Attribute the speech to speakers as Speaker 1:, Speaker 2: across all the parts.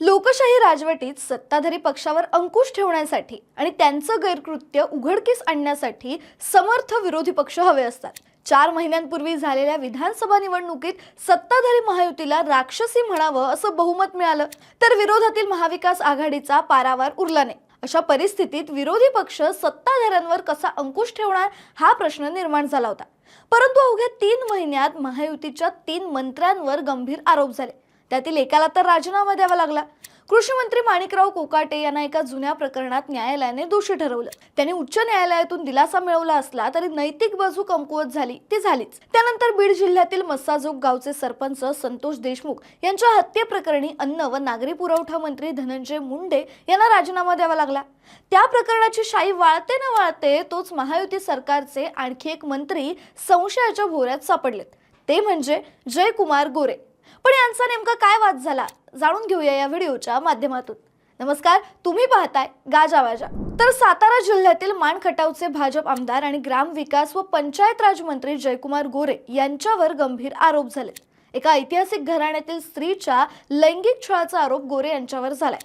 Speaker 1: लोकशाही राजवटीत सत्ताधारी पक्षावर अंकुश ठेवण्यासाठी आणि त्यांचं गैरकृत्य उघडकीस आणण्यासाठी समर्थ विरोधी पक्ष हवे असतात. चार महिन्यांपूर्वी झालेल्या विधानसभा निवडणुकीत सत्ताधारी महायुतीला राक्षसी म्हणावं असं बहुमत मिळालं तर विरोधातील महाविकास आघाडीचा पारावार उरला नाही. अशा परिस्थितीत विरोधी पक्ष सत्ताधाऱ्यांवर कसा अंकुश ठेवणार हा प्रश्न निर्माण झाला होता. परंतु अवघ्या तीन महिन्यात महायुतीच्या तीन मंत्र्यांवर गंभीर आरोप झाले. त्यातील एकाला तर राजीनामा द्यावा लागला. कृषी मंत्री माणिकराव कोकाटे यांना एका जुन्या प्रकरणात न्यायालयाने दोषी ठरवलं. त्यांनी उच्च न्यायालयातून दिलासा मिळवला असला तरी नैतिक बाजू कमकुवत झाली ती झालीच. त्यानंतर बीड जिल्ह्यातील मस्साजोग गावचे सरपंच संतोष देशमुख यांच्या हत्येप्रकरणी अन्न व नागरी पुरवठा मंत्री धनंजय मुंडे यांना राजीनामा द्यावा लागला. त्या प्रकरणाची शाई वाळते न वाळते तोच महायुती सरकारचे आणखी एक मंत्री संशयाच्या भोऱ्यात सापडलेत. ते म्हणजे जयकुमार गोरे. पण यांचा नेमका काय वाद झाला? जाणून घेऊया या व्हिडिओच्या माध्यमातून. नमस्कार तुम्ही पाहताय गाजावाजा तर सातारा जिल्ह्यातील माणखटावचे भाजप आमदार आणि ग्रामविकास व पंचायत राज मंत्री जयकुमार गोरे यांच्यावर गंभीर आरोप झाले एका ऐतिहासिक घराण्यातील स्त्रीच्या लैंगिक छळाचा आरोप गोरे यांच्यावर झालाय.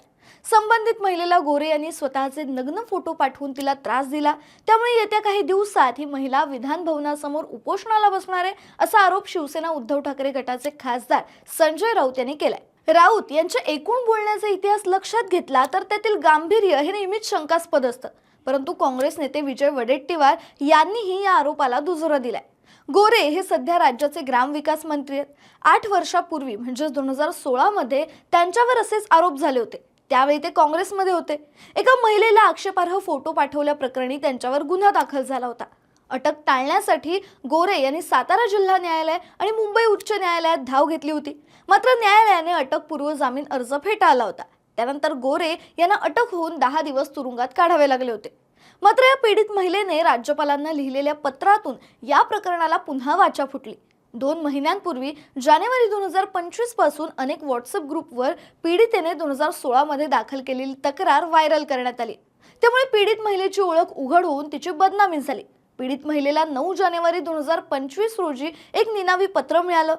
Speaker 1: संबंधित महिलेला गोरे यांनी स्वतःचे नग्न फोटो पाठवून तिला त्रास दिला. त्यामुळे येत्या काही दिवसात ही महिला विधान भवनासमोर उपोषणाला बसणार आहे असा आरोप शिवसेना उद्धव ठाकरे गटाचे खासदार संजय राऊत यांनी केलाय. राऊत यांच्या एकूण बोलण्याचा इतिहास लक्षात घेतला तर त्यातील गांभीर्य हे नेहमीच शंकास्पद असतं. परंतु काँग्रेस नेते विजय वडेट्टीवार यांनीही या आरोपाला दुजोरा दिलाय. गोरे हे सध्या राज्याचे ग्रामविकास मंत्री आहेत. आठ वर्षापूर्वी म्हणजेच दोन हजार सोळामध्ये त्यांच्यावर असेच आरोप झाले होते. त्यावेळी ते काँग्रेसमध्ये होते. एका महिलेला आक्षेपार्ह फोटो पाठवल्याप्रकरणी त्यांच्यावर गुन्हा दाखल झाला होता. अटक टाळण्यासाठी गोरे यांनी सातारा जिल्हा न्यायालय आणि मुंबई उच्च न्यायालयात धाव घेतली होती. मात्र न्यायालयाने अटकपूर्व जामीन अर्ज फेटाळला होता. त्यानंतर गोरे यांना अटक होऊन दहा दिवस तुरुंगात काढावे लागले होते. मात्र या पीडित महिलेने राज्यपालांना लिहिलेल्या पत्रातून या प्रकरणाला पुन्हा वाचा फुटली. दोन महिन्यांपूर्वी जानेवारी दोन हजार पंचवीसपासून अनेक व्हॉट्सअप ग्रुपवर पीडितेने दोन हजार सोळामध्ये दाखल केलेली तक्रार व्हायरल करण्यात आली. त्यामुळे पीडित महिलेची ओळख उघड होऊन तिची बदनामी झाली. पीडित महिलेला नऊ जानेवारी दोन हजार पंचवीस रोजी एक निनावी पत्र मिळालं.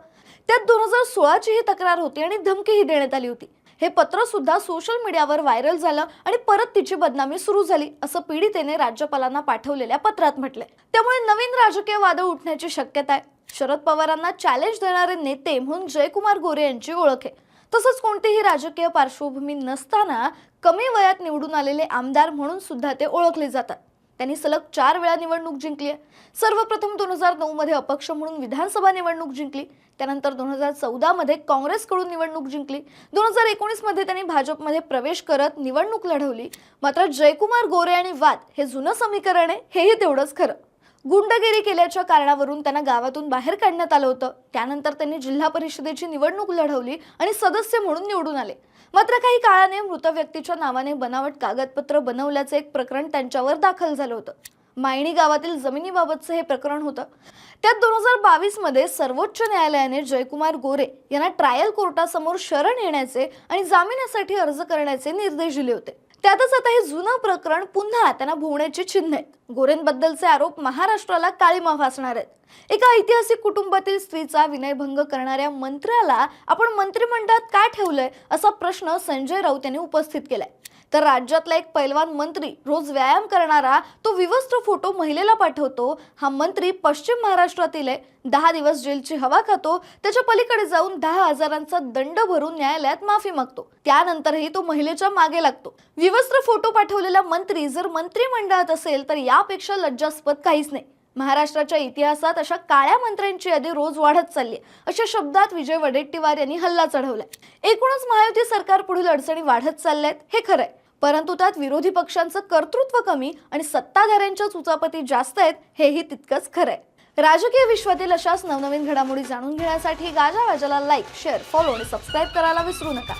Speaker 1: त्यात दोन हजार सोळाची ही तक्रार होती आणि धमकीही देण्यात आली होती. हे पत्र सुद्धा सोशल मीडियावर व्हायरल झालं आणि परत तिची बदनामी सुरू झाली असं पीडितेने राज्यपालांना पाठवलेल्या पत्रात म्हटलंय. त्यामुळे नवीन राजकीय वादळ उठण्याची शक्यता आहे. शरद पवारांना चॅलेंज देणारे नेते म्हणून जयकुमार गोरे यांची ओळख आहे. तसंच कोणतीही राजकीय पार्श्वभूमी नसताना कमी वयात निवडून आलेले आमदार म्हणून सुद्धा ते ओळखले जातात. त्यांनी सलग चार वेळा निवडणूक जिंकली आहे. सर्वप्रथम दोन हजार नऊ मध्ये अपक्ष म्हणून विधानसभा निवडणूक जिंकली. त्यानंतर दोन हजार चौदा मध्ये काँग्रेसकडून निवडणूक जिंकली. दोन हजार एकोणीसमध्ये त्यांनी भाजपमध्ये प्रवेश करत निवडणूक लढवली. मात्र जयकुमार गोरे आणि वाद हे जुनं समीकरण आहे हेही तेवढंच खरं. गुंडगिरी केल्याच्या कारणावरून त्यांना गावातून बाहेर काढण्यात आलं होतं. त्यानंतर त्यांनी जिल्हा परिषदेची निवडणूक लढवली आणि सदस्य म्हणून निवडून आले. मात्र काही काळाने मृत व्यक्तीच्या नावाने बनावट कागदपत्र बनवल्याचं एक प्रकरण त्यांच्यावर दाखल झालं होतं. मायणी गावातील जमिनीबाबतचं हे प्रकरण होतं. त्यात दोन हजार बावीसमध्ये सर्वोच्च न्यायालयाने जयकुमार गोरे यांना ट्रायल कोर्टासमोर शरण येण्याचे आणि जामिनासाठी अर्ज करण्याचे निर्देश दिले होते. त्यातच आता हे जुनं प्रकरण पुन्हा त्यांना भोवण्याची चिन्ह आहेत. गोरेंबद्दलचे आरोप महाराष्ट्राला काळीमा फासणार आहेत. एका ऐतिहासिक कुटुंबातील स्त्रीचा विनयभंग करणाऱ्या मंत्र्याला आपण मंत्रिमंडळात का ठेवलंय असा प्रश्न संजय राऊत यांनी उपस्थित केलाय. तर राज्यातला एक पैलवान मंत्री रोज व्यायाम करणारा तो विवस्त्र फोटो महिलेला पाठवतो. हा मंत्री पश्चिम महाराष्ट्रातील आहे. दहा दिवस जेलची हवा खातो. त्याच्या पलीकडे जाऊन दहा हजारांचा दंड भरून न्यायालयात माफी मागतो. त्यानंतरही तो महिलेच्या मागे लागतो. विवस्त्र फोटो पाठवलेला मंत्री जर मंत्रिमंडळात असेल तर यापेक्षा लज्जास्पद काहीच नाही. महाराष्ट्राच्या इतिहासात अशा काळ्या मंत्र्यांची यादी रोज वाढत चालली अशा शब्दात विजय वडेट्टीवार यांनी हल्ला चढवलाय. एकूणच महायुती सरकार पुढील अडचणी वाढत चालल्यात हे खरंय. परंतु त्यात विरोधी पक्षांचं कर्तृत्व कमी आणि सत्ताधाऱ्यांच्या चुचापती जास्त आहेत हेही तितकंच खरंय. राजकीय विश्वातील अशाच नवनवीन घडामोडी जाणून घेण्यासाठी गाजा वाजाला लाईक शेअर फॉलो आणि सबस्क्राईब करायला विसरू नका.